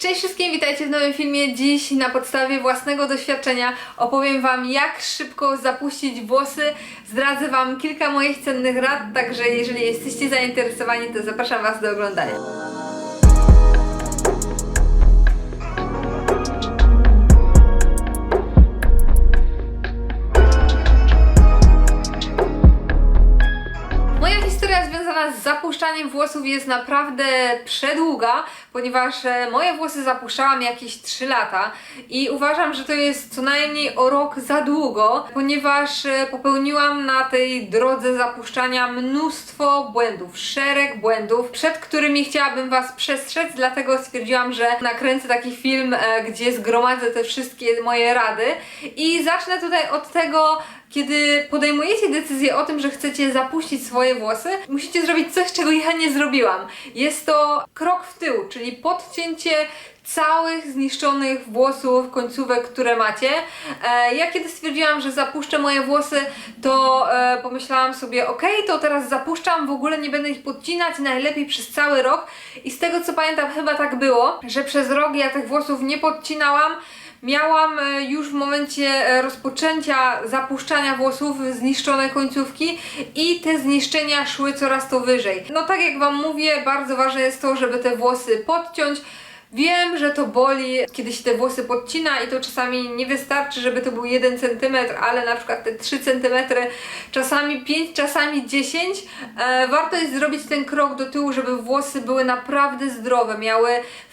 Cześć wszystkim, witajcie w nowym filmie. Dziś na podstawie własnego doświadczenia opowiem Wam, jak szybko zapuścić włosy. Zdradzę Wam kilka moich cennych rad, także jeżeli jesteście zainteresowani, to zapraszam Was do oglądania. Historia związana z zapuszczaniem włosów jest naprawdę przedługa, ponieważ e, moje włosy zapuszczałam jakieś 3 lata i uważam, że to jest co najmniej o rok za długo, ponieważ e, popełniłam na tej drodze zapuszczania mnóstwo błędów, szereg błędów, przed którymi chciałabym Was przestrzec, dlatego stwierdziłam, że nakręcę taki film, e, gdzie zgromadzę te wszystkie moje rady. I zacznę tutaj od tego, kiedy podejmujecie decyzję o tym, że chcecie zapuścić swoje włosy, musicie zrobić coś, czego ja nie zrobiłam. Jest to krok w tył, czyli podcięcie całych zniszczonych włosów, końcówek, które macie. E, ja kiedy stwierdziłam, że zapuszczę moje włosy, to e, pomyślałam sobie, ok, to teraz zapuszczam, w ogóle nie będę ich podcinać, najlepiej przez cały rok. I z tego co pamiętam, chyba tak było, że przez rok ja tych włosów nie podcinałam. Miałam e, już w momencie e, rozpoczęcia zapuszczania włosów zniszczone końcówki i te zniszczenia szły coraz to wyżej. No tak jak Wam mówię, bardzo ważne jest to, żeby te włosy podciąć. Wiem, że to boli, kiedy się te włosy podcina i to czasami nie wystarczy, żeby to był 1 cm, ale na przykład te 3 cm, czasami 5, czasami 10. E, warto jest zrobić ten krok do tyłu, żeby włosy były naprawdę zdrowe, miały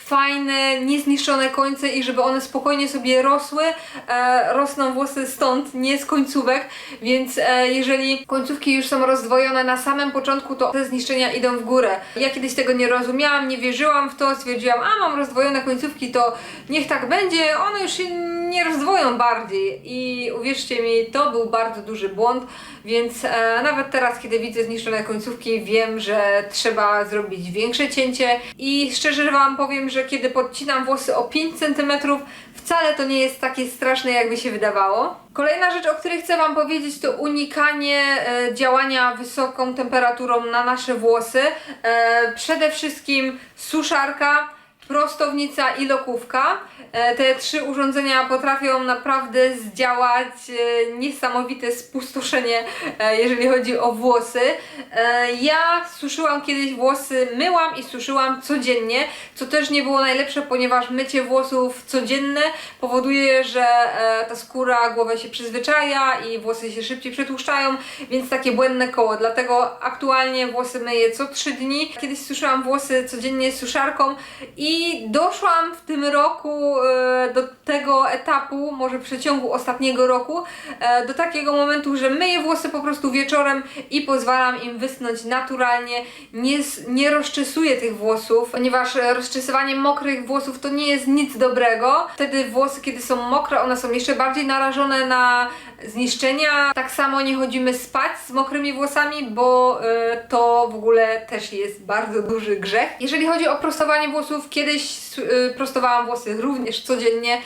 fajne, niezniszczone końce i żeby one spokojnie sobie rosły. E, rosną włosy stąd, nie z końcówek, więc e, jeżeli końcówki już są rozdwojone na samym początku, to te zniszczenia idą w górę. Ja kiedyś tego nie rozumiałam, nie wierzyłam w to, stwierdziłam, a mam rozdwojone końcówki, to niech tak będzie, one już się nie rozdwoją bardziej i uwierzcie mi, to był bardzo duży błąd, więc e, nawet teraz, kiedy widzę zniszczone końcówki, wiem, że trzeba zrobić większe cięcie i szczerze Wam powiem, że kiedy podcinam włosy o 5 cm, wcale to nie jest takie straszne, jakby się wydawało. Kolejna rzecz, o której chcę Wam powiedzieć, to unikanie e, działania wysoką temperaturą na nasze włosy. E, przede wszystkim suszarka, prostownica i lokówka. E, Te trzy urządzenia potrafią naprawdę zdziałać e, niesamowite spustoszenie, e, jeżeli chodzi o włosy. Ja suszyłam kiedyś włosy, myłam i suszyłam codziennie, co też nie było najlepsze, ponieważ mycie włosów codzienne powoduje, że ta skóra, głowa się przyzwyczaja i włosy się szybciej przetłuszczają, więc takie błędne koło. Dlatego aktualnie włosy myję co 3 dni. Kiedyś suszyłam włosy codziennie suszarką i doszłam w tym roku e, do tego etapu, może w przeciągu ostatniego roku, e, do takiego momentu, że myję włosy po prostu wieczorem i pozwalam im wysnąć naturalnie. Nie, nie rozczesuję tych włosów, ponieważ rozczesywanie mokrych włosów to nie jest nic dobrego. Wtedy włosy, kiedy są mokre, one są jeszcze bardziej narażone na zniszczenia. Tak samo nie chodzimy spać z mokrymi włosami, bo e, to w ogóle też jest bardzo duży grzech. Jeżeli chodzi o prostowanie włosów, kiedyś e, prostowałam włosy również codziennie.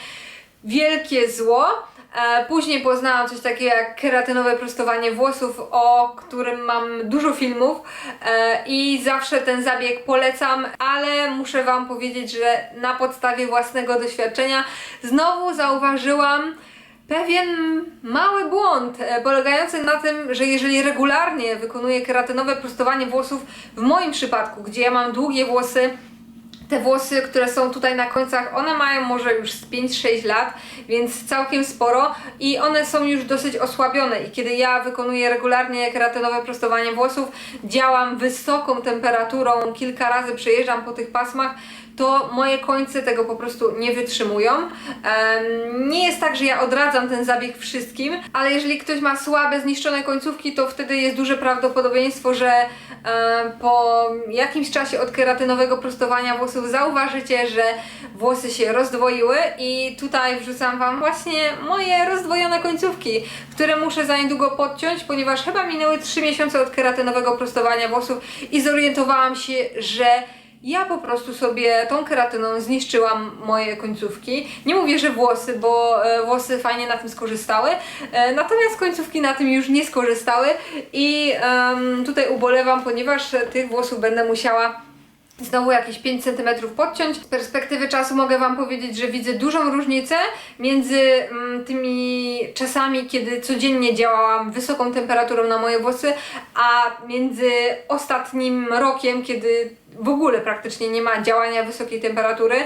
Wielkie zło. E, Później poznałam coś takiego jak keratynowe prostowanie włosów, o którym mam dużo filmów i zawsze ten zabieg polecam, ale muszę Wam powiedzieć, że na podstawie własnego doświadczenia znowu zauważyłam, pewien mały błąd e, polegający na tym, że jeżeli regularnie wykonuję keratynowe prostowanie włosów, w moim przypadku, gdzie ja mam długie włosy, te włosy, które są tutaj na końcach, one mają może już z 5-6 lat, więc całkiem sporo i one są już dosyć osłabione i kiedy ja wykonuję regularnie keratynowe prostowanie włosów, działam wysoką temperaturą, kilka razy przejeżdżam po tych pasmach, to moje końce tego po prostu nie wytrzymują. Nie jest tak, że ja odradzam ten zabieg wszystkim, ale jeżeli ktoś ma słabe, zniszczone końcówki, to wtedy jest duże prawdopodobieństwo, że po jakimś czasie od keratynowego prostowania włosów zauważycie, że włosy się rozdwoiły i tutaj wrzucam Wam właśnie moje rozdwojone końcówki, które muszę za niedługo podciąć, ponieważ chyba minęły 3 miesiące od keratynowego prostowania włosów i zorientowałam się, że ja po prostu sobie tą keratyną zniszczyłam moje końcówki. Nie mówię, że włosy, bo e, włosy fajnie na tym skorzystały, e, natomiast końcówki na tym już nie skorzystały i em, tutaj ubolewam, ponieważ tych włosów będę musiała znowu jakieś 5 cm podciąć. Z perspektywy czasu mogę Wam powiedzieć, że widzę dużą różnicę między mm, tymi czasami, kiedy codziennie działałam wysoką temperaturą na moje włosy, a między ostatnim rokiem, kiedy w ogóle praktycznie nie ma działania wysokiej temperatury,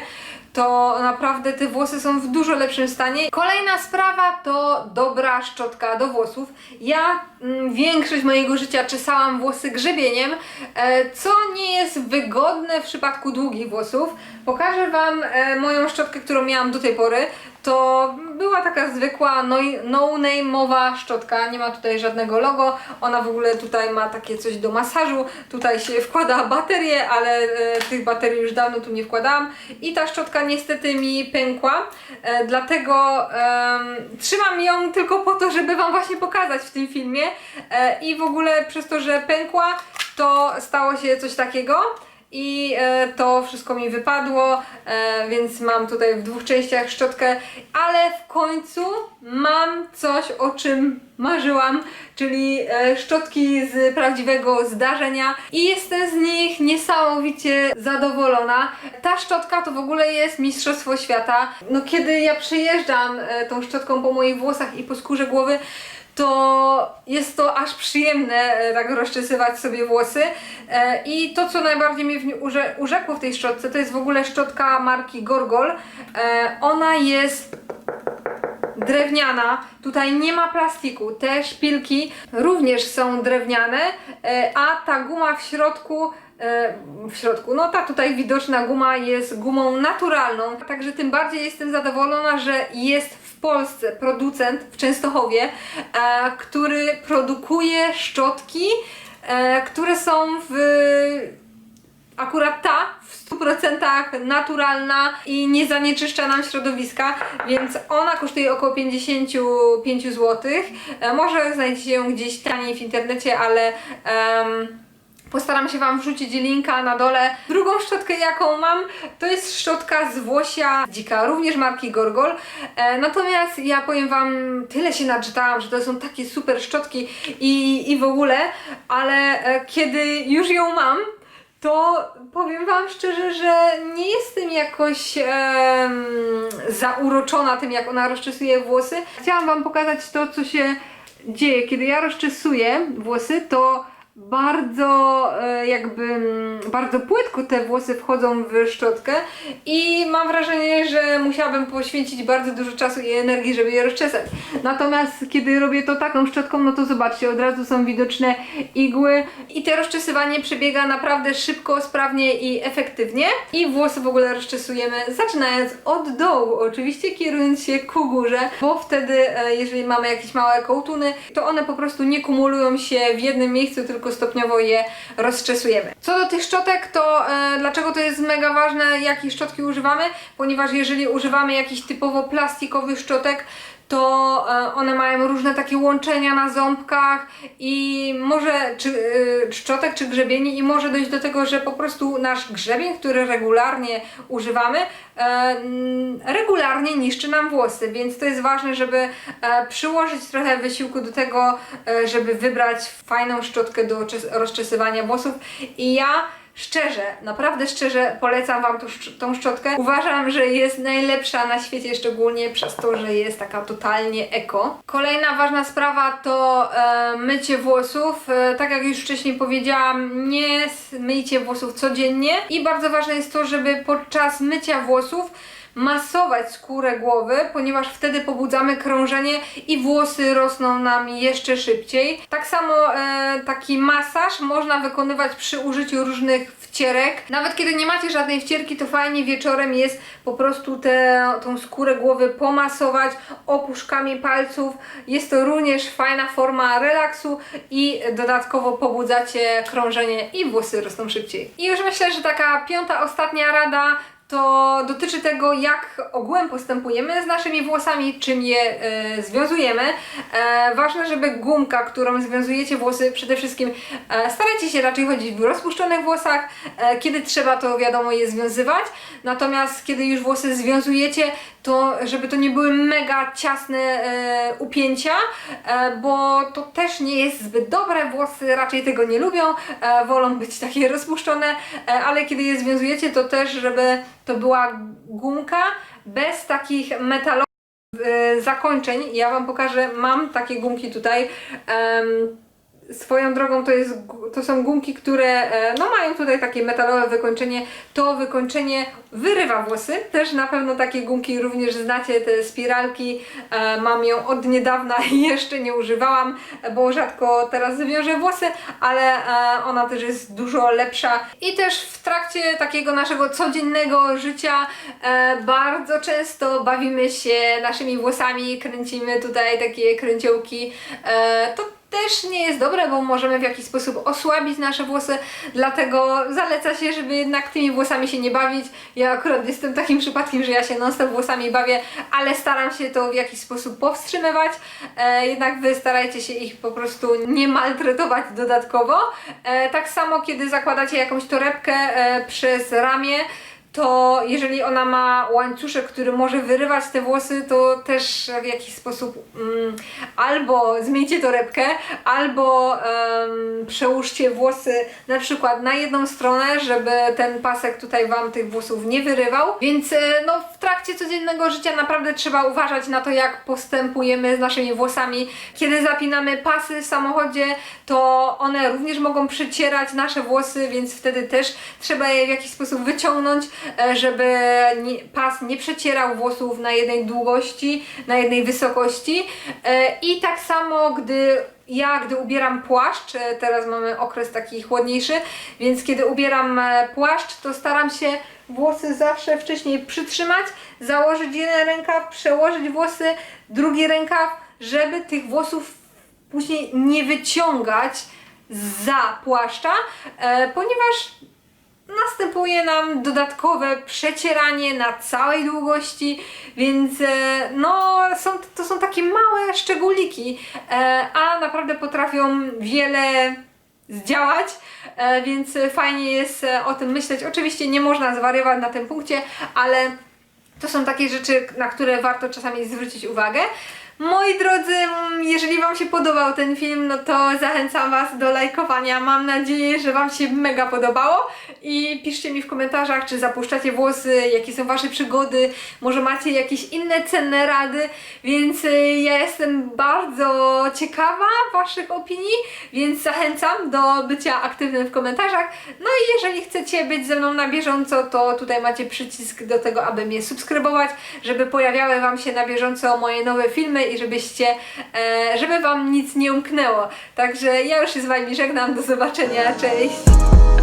to naprawdę te włosy są w dużo lepszym stanie. Kolejna sprawa to dobra szczotka do włosów. Ja mm, większość mojego życia czesałam włosy grzebieniem, e, co nie jest wygodne w przypadku długich włosów. Pokażę Wam e, moją szczotkę, którą miałam do tej pory. To była taka zwykła no- no-name'owa szczotka, nie ma tutaj żadnego logo. Ona w ogóle tutaj ma takie coś do masażu. Tutaj się wkłada baterię, ale e, tych baterii już dawno tu nie wkładałam. I ta szczotka niestety mi pękła, e, dlatego em, trzymam ją tylko po to, żeby Wam właśnie pokazać w tym filmie. E, I w ogóle przez to, że pękła, to stało się coś takiego. I e, to wszystko mi wypadło, e, więc mam tutaj w dwóch częściach szczotkę, ale w końcu mam coś, o czym marzyłam, czyli e, szczotki z prawdziwego zdarzenia i jestem z nich niesamowicie zadowolona. Ta szczotka to w ogóle jest Mistrzostwo Świata. No kiedy ja przejeżdżam e, tą szczotką po moich włosach i po skórze głowy, to jest to aż przyjemne e, tak rozczesywać sobie włosy. E, I to, co najbardziej mnie urzekło w tej szczotce, to jest w ogóle szczotka marki Gorgol. E, Ona jest drewniana, tutaj nie ma plastiku, te szpilki również są drewniane, a ta guma w środku w środku, no ta tutaj widoczna guma jest gumą naturalną, także tym bardziej jestem zadowolona, że jest w Polsce producent w Częstochowie, e, który produkuje szczotki, e, które są w akurat ta w 100% naturalna i nie zanieczyszcza nam środowiska, więc ona kosztuje około 55 zł. E, Może znajdziecie ją gdzieś taniej w internecie, ale em, Postaram się Wam wrzucić linka na dole. Drugą szczotkę, jaką mam, to jest szczotka z włosia dzika, również marki Gorgol. E, natomiast ja powiem Wam, tyle się naczytałam, że to są takie super szczotki i, i w ogóle, ale e, kiedy już ją mam, to powiem Wam szczerze, że nie jestem jakoś em, zauroczona tym, jak ona rozczesuje włosy. Chciałam Wam pokazać to, co się dzieje. Kiedy ja rozczesuję włosy, to bardzo e, jakby bardzo płytko te włosy wchodzą w szczotkę i mam wrażenie, że musiałabym poświęcić bardzo dużo czasu i energii, żeby je rozczesać. Natomiast kiedy robię to taką szczotką, no to zobaczcie, od razu są widoczne igły i to rozczesywanie przebiega naprawdę szybko, sprawnie i efektywnie i włosy w ogóle rozczesujemy zaczynając od dołu, oczywiście kierując się ku górze, bo wtedy e, jeżeli mamy jakieś małe kołtuny, to one po prostu nie kumulują się w jednym miejscu, tylko stopniowo je rozczesujemy. Co do tych szczotek, to e, dlaczego to jest mega ważne, jakie szczotki używamy? Ponieważ jeżeli używamy jakichś typowo plastikowych szczotek, to e, one mają różne takie łączenia na ząbkach i może, czy szczotek, czy grzebieni i może dojść do tego, że po prostu nasz grzebień, który regularnie używamy, e, regularnie niszczy nam włosy, więc to jest ważne, żeby e, przyłożyć trochę wysiłku do tego, żeby wybrać fajną szczotkę do czes- rozczesywania włosów. I ja Szczerze, naprawdę szczerze polecam Wam tą, tą szczotkę. Uważam, że jest najlepsza na świecie, szczególnie przez to, że jest taka totalnie eko. Kolejna ważna sprawa to e, mycie włosów. E, tak jak już wcześniej powiedziałam, nie myjcie włosów codziennie i bardzo ważne jest to, żeby podczas mycia włosów masować skórę głowy, ponieważ wtedy pobudzamy krążenie i włosy rosną nam jeszcze szybciej. Tak samo e, taki masaż można wykonywać przy użyciu różnych wcierek. Nawet kiedy nie macie żadnej wcierki, to fajnie wieczorem jest po prostu tę tą skórę głowy pomasować opuszkami palców. Jest to również fajna forma relaksu i dodatkowo pobudzacie krążenie i włosy rosną szybciej. I już myślę, że taka piąta, ostatnia rada to dotyczy tego, jak ogółem postępujemy z naszymi włosami, czym je e, związujemy. E, ważne, żeby gumka, którą związujecie włosy, przede wszystkim e, starajcie się raczej chodzić w rozpuszczonych włosach. E, kiedy trzeba, to wiadomo je związywać. Natomiast kiedy już włosy związujecie, to żeby to nie były mega ciasne e, upięcia, e, bo to też nie jest zbyt dobre, włosy raczej tego nie lubią, e, wolą być takie rozpuszczone, e, ale kiedy je związujecie, to też, żeby to była gumka bez takich metalowych e, zakończeń. Ja Wam pokażę, mam takie gumki tutaj. em, Swoją drogą to, jest, to są gumki, które e, no, mają tutaj takie metalowe wykończenie. To wykończenie wyrywa włosy. Też na pewno takie gumki również znacie, te spiralki. E, mam ją od niedawna i jeszcze nie używałam, bo rzadko teraz wiążę włosy, ale e, ona też jest dużo lepsza. I też w trakcie takiego naszego codziennego życia bardzo często bawimy się naszymi włosami, kręcimy tutaj takie kręciołki. To też nie jest dobre, bo możemy w jakiś sposób osłabić nasze włosy, dlatego zaleca się, żeby jednak tymi włosami się nie bawić. Ja akurat jestem takim przypadkiem, że ja się non stop włosami bawię, ale staram się to w jakiś sposób powstrzymywać. E, jednak wy starajcie się ich po prostu nie maltretować dodatkowo. E, tak samo, kiedy zakładacie jakąś torebkę e, przez ramię, to jeżeli ona ma łańcuszek, który może wyrywać te włosy, to też w jakiś sposób mm, albo zmieńcie torebkę, albo em, przełóżcie włosy na przykład na jedną stronę, żeby ten pasek tutaj Wam tych włosów nie wyrywał. Więc e, no, w trakcie codziennego życia naprawdę trzeba uważać na to, jak postępujemy z naszymi włosami. Kiedy zapinamy pasy w samochodzie, to one również mogą przycierać nasze włosy, więc wtedy też trzeba je w jakiś sposób wyciągnąć, żeby nie, pas nie przecierał włosów na jednej długości, na jednej wysokości. E, I tak samo, gdy ja, gdy ubieram płaszcz, e, teraz mamy okres taki chłodniejszy, więc kiedy ubieram e, płaszcz, to staram się włosy zawsze wcześniej przytrzymać, założyć jeden rękaw, przełożyć włosy, drugi rękaw, żeby tych włosów później nie wyciągać za płaszcza, e, ponieważ następuje nam dodatkowe przecieranie na całej długości, więc e, no, są, to są takie małe szczególiki, e, a naprawdę potrafią wiele zdziałać, e, więc fajnie jest o tym myśleć. Oczywiście nie można zwariować na tym punkcie, ale to są takie rzeczy, na które warto czasami zwrócić uwagę. Moi drodzy, jeżeli Wam się podobał ten film, no to zachęcam Was do lajkowania. Mam nadzieję, że Wam się mega podobało i piszcie mi w komentarzach, czy zapuszczacie włosy, jakie są Wasze przygody, może macie jakieś inne cenne rady, więc y, ja jestem bardzo ciekawa Waszych opinii, więc zachęcam do bycia aktywnym w komentarzach. No i jeżeli chcecie być ze mną na bieżąco, to tutaj macie przycisk do tego, aby mnie subskrybować, żeby pojawiały Wam się na bieżąco moje nowe filmy i żebyście, e, żeby Wam nic nie umknęło. Także ja już się z Wami żegnam, do zobaczenia, cześć!